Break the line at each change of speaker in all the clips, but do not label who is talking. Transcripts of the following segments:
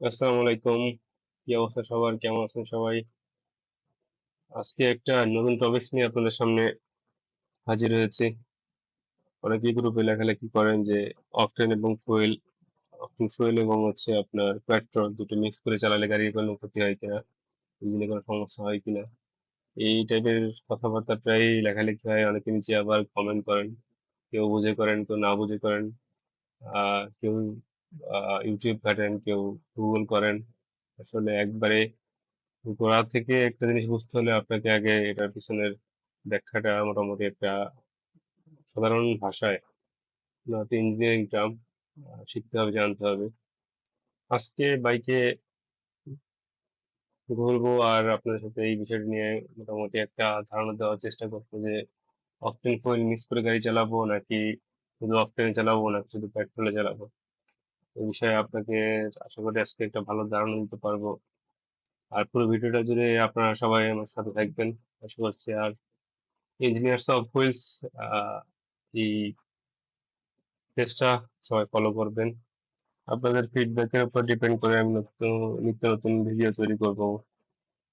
আসসালামু আলাইকুম। কি অবস্থা সবার? কেমন আছেন সবাই? আজকে একটা নতুন টপিকস নিয়ে আপনাদের সামনে হাজির হয়েছি। অনেকেই গ্রুপে লেখালেখি করেন যে অকটেন এবং ফুয়েল অকটেন ফুয়েল এবং হচ্ছে আপনার পেট্রোল দুটো মিক্স করে চালালে গাড়ির কোনো ক্ষতি হয় কিনা? ইঞ্জিনে কোনো সমস্যা হয় কিনা? এই টাইপের কথাবার্তা প্রায়ই লেখালেখি হয়। অনেকে নিচে আবার কমেন্ট করেন। কেউ বুঝে করেন, কেউ না বুঝে করেন। আ কেউ YouTube ঘাঁটেন, কেউ গুগল করেন। আসলে একবারে গোড়া থেকে একটা জিনিস বুঝতে হলে আপনাকে আগে এটার পিছনের ব্যাখ্যাটা মোটামুটি একটা সাধারণ ভাষায় নয়তো ইঞ্জিনিয়ারিং টার্ম শিখতে হবে জানতে হবে আজকে বাইকে ঘুরবো আর আপনাদের সাথে এই বিষয়টা নিয়ে মোটামুটি একটা ধারণা দেওয়ার চেষ্টা করব যে অকটেন ফুয়েল মিস করে গাড়ি চালাবো নাকি শুধু অকটেনে চালাবো নাকি শুধু পেট্রোলে চালাবো এই বিষয়ে আপনাকে আশা করি আজকে একটা ভালো ধারণা দিতে পারব। আর পুরো ভিডিওটা জুড়ে আপনারা সবাই আমার সাথে থাকবেন, আশা করছি। আর ইঞ্জিনিয়ার্স অফ হুইলস এই পেজটা সবাই ফলো করবেন। আপনাদের ফিডব্যাকের উপর ডিপেন্ড করে আমি নতুন, নিত্য নতুন ভিডিও তৈরি করব।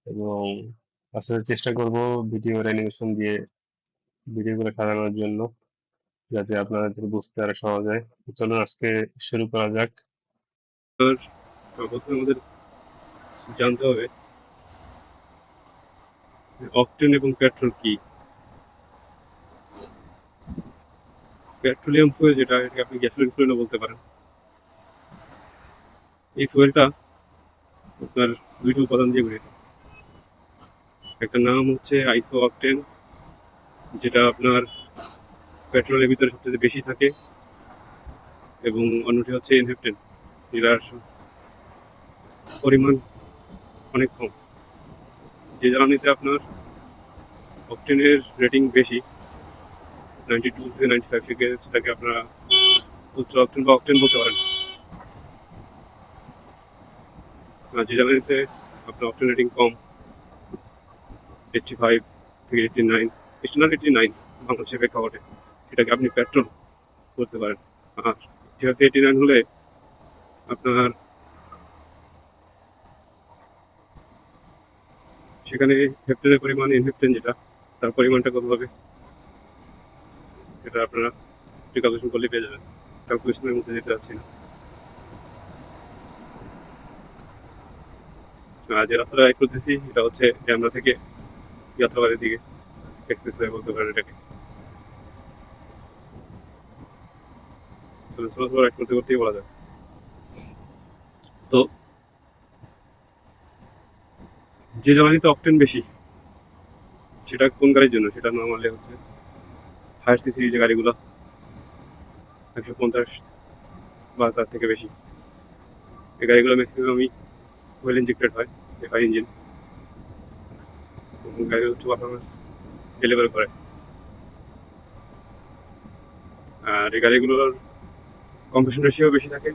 এবং আসলে চেষ্টা করব ভিডিওর অ্যানিমেশন দিয়ে ভিডিওগুলো সাজানোর জন্য। যাতে আপনাদের বুঝতে আরও সহজ হয় চলুন আজকে শুরু করা যাক। প্রথমে আমাদের জানতে হবে অকটেন এবং পেট্রোল কি? পেট্রোলিয়াম ফুয়েল যেটা, এটাকে আপনি গ্যাসোলিন ফুয়েলও বলতে পারেন। এই ফুয়েলটা আপনার দুইটা উপাদান দিয়ে গঠিত। একটা নাম হচ্ছে আইসো অকটেন যেটা আপনার পেট্রোলের ভিতরে সবচেয়ে বেশি থাকে এবং অন্যটি হচ্ছে ইনহেপ্টেন যেটার পরিমাণ অনেক কম। যে জ্বালানিতে আপনার অকটেনের রেটিং বেশি, নাইনটি টু থেকে নাইনটি ফাইভ থেকে সেটাকে আপনারা উচ্চ অকটেন বা অকটেন বলতে পারেন। আর যে জ্বালানিতে আপনার অকটেন রেটিং কম এইটটি ফাইভ থেকে eighty nine nine eighty nine বাংলাদেশের প্রেক্ষাপটে। সেটাকে আপনি পেট্রোল করতে পারেন। আর যেহেতু এইটি নাইন হলে আপনার সেখানে হেপ্টেনের পরিমাণ ইনহেপ্টেন যেটা, তার পরিমাণটা কত হবে? এটা আপনারা ক্যালকুলেশন করলে পেয়ে যাবেন। ক্যালকুলেশনের মধ্যে যেতে যাচ্ছি না। যে রাস্তাটা করতেছি, এটা হচ্ছে ড্যামরা থেকে যাত্রাবাড়ির দিকে। এক্সপ্রেস ওয়ে বলতে পারেন এটাকে। চলাচল রাইড করতে করতেই বলা যায়। তো যে জ্বালানিতে অকটেন বেশি, সেটা কোন গাড়ির জন্য? সেটা নর্মালি হচ্ছে হায়ার সিসি যে গাড়িগুলো, একশো পঞ্চাশ বা তার থেকে বেশি, এই গাড়িগুলো ম্যাক্সিমামই ওয়েল ইঞ্জেক্টেড হয় এফআই ইঞ্জিন গাড়ির উচ্চ পারফরমেন্স ডেলিভার করে। আর এই গাড়িগুলোর কম্প্রেশন রেশিও বেশি থাকে,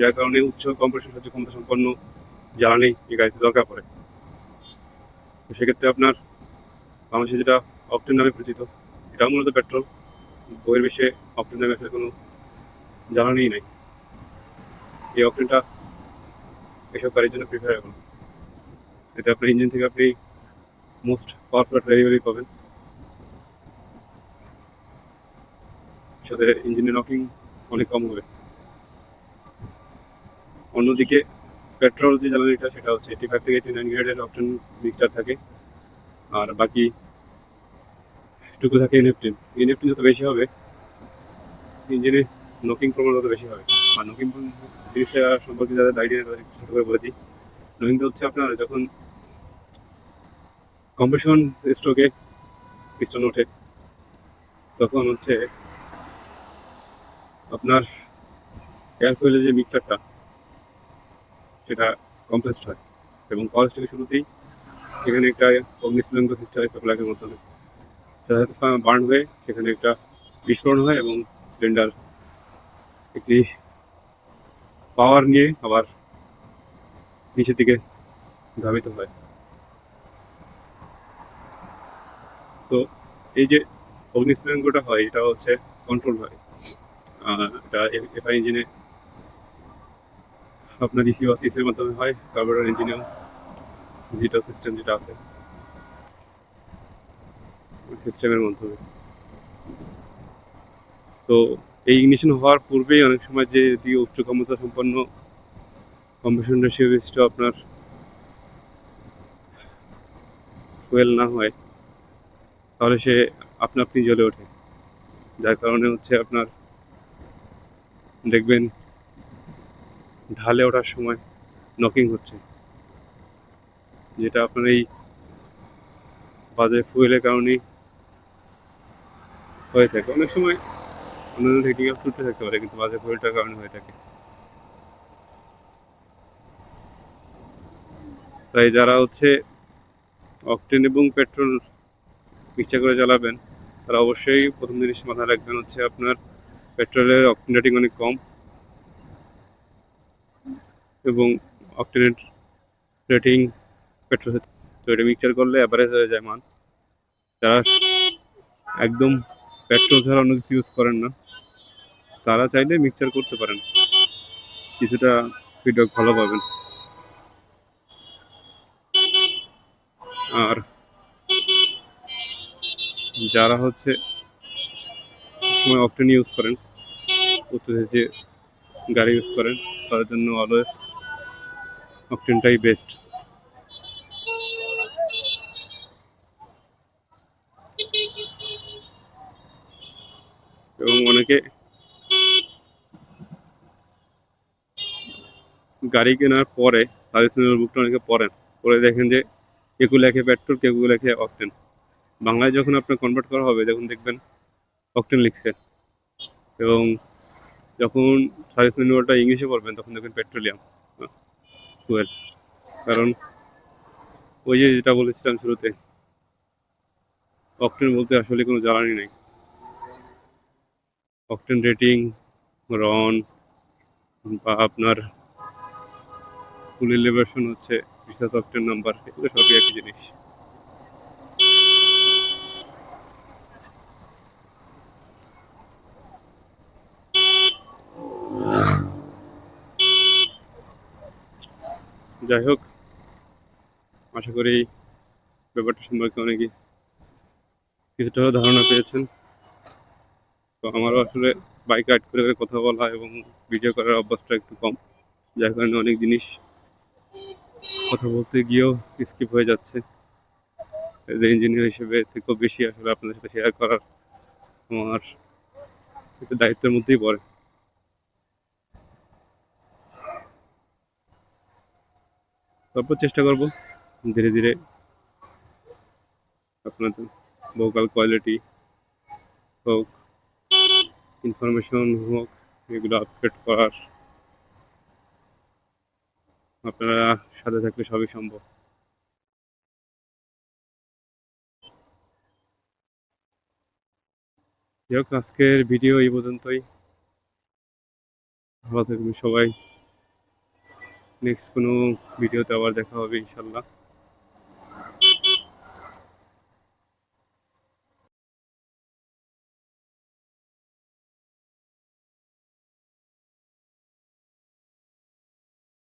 যার কারণে উচ্চ কম্প্রেশন সহ্য ক্ষমতা সম্পন্ন জ্বালানি এই গাড়িতে দরকার পড়ে। সেক্ষেত্রে আপনার বাংলাদেশে যেটা অকটেন নামে পরিচিত, এটাও মূলত পেট্রোল। বইয়ের বেশে অকটেন নামে আসলে কোনো জ্বালানিই নাই। এই অকটেনটা এসব গাড়ির জন্য প্রিফারেবল এতে আপনার ইঞ্জিন থেকে আপনি মোস্ট পাওয়ারফুল ডেলিভারি পাবেন। সাথে ইঞ্জিনের নকিং অনেক কম হবে। অন্যদিকে পেট্রোল যে জ্বালানিটা, সেটা হচ্ছে এইটি ফাইভ থেকে এইটি নাইন গ্রেডের অপশন মিক্সচার থাকে। আর বাকি টুকু থাকে এনএফটিন এনএফটিন যত বেশি হবে ইঞ্জিনে নকিং প্রমাণ তত বেশি হবে। আর নকিং জিনিসটা সম্পর্কে যাদের আইডিয়া তাদের ছোট করে বলে দিই। নকিংটা হচ্ছে আপনার যখন কম্প্রেশন স্ট্রোকে পিস্টন ওঠে, তখন হচ্ছে আপনার এয়ার ফুয়েলের যে মিক্সারটা, সেটা কম্প্রেসড হয়। এবং কল থেকে শুরুতেই সেখানে একটা অগ্নিসিলেন্ড সিস্টেম স্পেকুলারের মাধ্যমে সেটা হয়তো বার্ন হয়ে সেখানে একটা বিস্ফোরণ হয় এবং সিলিন্ডার একটি পাওয়ার নিয়ে আবার নিচের দিকে ধাবিত হয়। তো এই যে অগ্নিসিলেন্ডটা হয়, এটা হচ্ছে কন্ট্রোল হয়। এটা এফআই ইঞ্জিনে আপনার ইসি বা সিক্সের মাধ্যমে হয় কার্বোরেটর ইঞ্জিনিয়ার জিটা সিস্টেম যেটা আছে সিস্টেমের মাধ্যমে। তো এই ইগনিশন হওয়ার পূর্বেই অনেক সময় যে যদি উচ্চ ক্ষমতা সম্পন্ন কম্বিশন রেশিও আপনার ফুয়েল না হয়, তাহলে সে আপনা আপনি জ্বলে ওঠে। যার কারণে হচ্ছে আপনার দেখবেন ঢালে ওঠার সময় নকিং হচ্ছে। যেটা আপনার এই বাজে ফুয়েলের কারণেই হয়ে থাকে। অনেক সময় অন্যান্য টেকনিক্যাল ত্রুটি থাকতে পারে, কিন্তু বাজে ফুয়েলটার কারণে হয়ে থাকে। তাই যারা হচ্ছে অকটেন এবং পেট্রোল মিক্সচার করে চালাবেন তারা অবশ্যই প্রথম জিনিস মাথায় রাখবেন হচ্ছে আপনার পেট্রোলের অকটেন রেটিং অনেক কম এবং অকটেনের রেটিং পেট্রোল তো এটা মিক্সচার করলে অ্যাভারেজ হয়ে যায় মান। যারা একদম পেট্রোল ছাড়া অন্য কিছু ইউজ করেন না, তারা চাইলে মিক্সচার করতে পারেন। কিছুটা ফিডব্যাক ভালো পাবেন। আর যারা হচ্ছে সময় অকটেন ইউজ করেন। যে গাড়ি ইউজ করেন, তাদের জন্য অলওয়েজ অকটেনটাই বেস্ট এবং অনেকে গাড়ি কেনার পরে সার্ভিস বুকটা অনেকে পড়েন। পরে দেখেন যে কেকু লেখে পেট্রোল কেকু লেখে অকটেন বাংলায় যখন আপনার কনভার্ট করা হবে, যখন দেখবেন অকটেন লিখছে এবং যখন সার্ভিস ম্যানুয়ালটা ইংলিশে পড়বেন তখন দেখবেন পেট্রোলিয়াম ফুয়েল কারণ ওই যে যেটা বলেছিলাম শুরুতে অকটেন বলতে আসলে কোনো জ্বালানি নেই। অকটেন রেটিং রন বা আপনার ফুল এলিভেশন হচ্ছে রিসার্চ অকটেন নাম্বার এগুলো সবই একই জিনিস। যাই হোক, আশা করি ব্যাপারটা সম্পর্কে অনেকেই কিছুটা ধারণা পেয়েছেন। তো আমারও আসলে বাইক রাইড করে করে কথা বলা এবং ভিডিও করার অভ্যাসটা একটু কম। যার কারণে অনেক জিনিস কথা বলতে গিয়েও স্কিপ হয়ে যাচ্ছে। যে ইঞ্জিনিয়ার হিসেবে থেকেও বেশি আসলে আপনাদের সাথে শেয়ার করার আমার দায়িত্বের মধ্যেই পড়ে। তারপর চেষ্টা করব ধীরে ধীরে আপনাদের ভোকাল কোয়ালিটি হোক ইনফরমেশন হোক, এগুলো আপডেট করার। আপনারা সাথে থাকলে সবই সম্ভব। যাই হোক, আজকের ভিডিও এই পর্যন্তই। ভালো থাকবেন সবাই। নেক্সট কোনো ভিডিওতে আবার দেখা হবে ইনশাল্লাহ।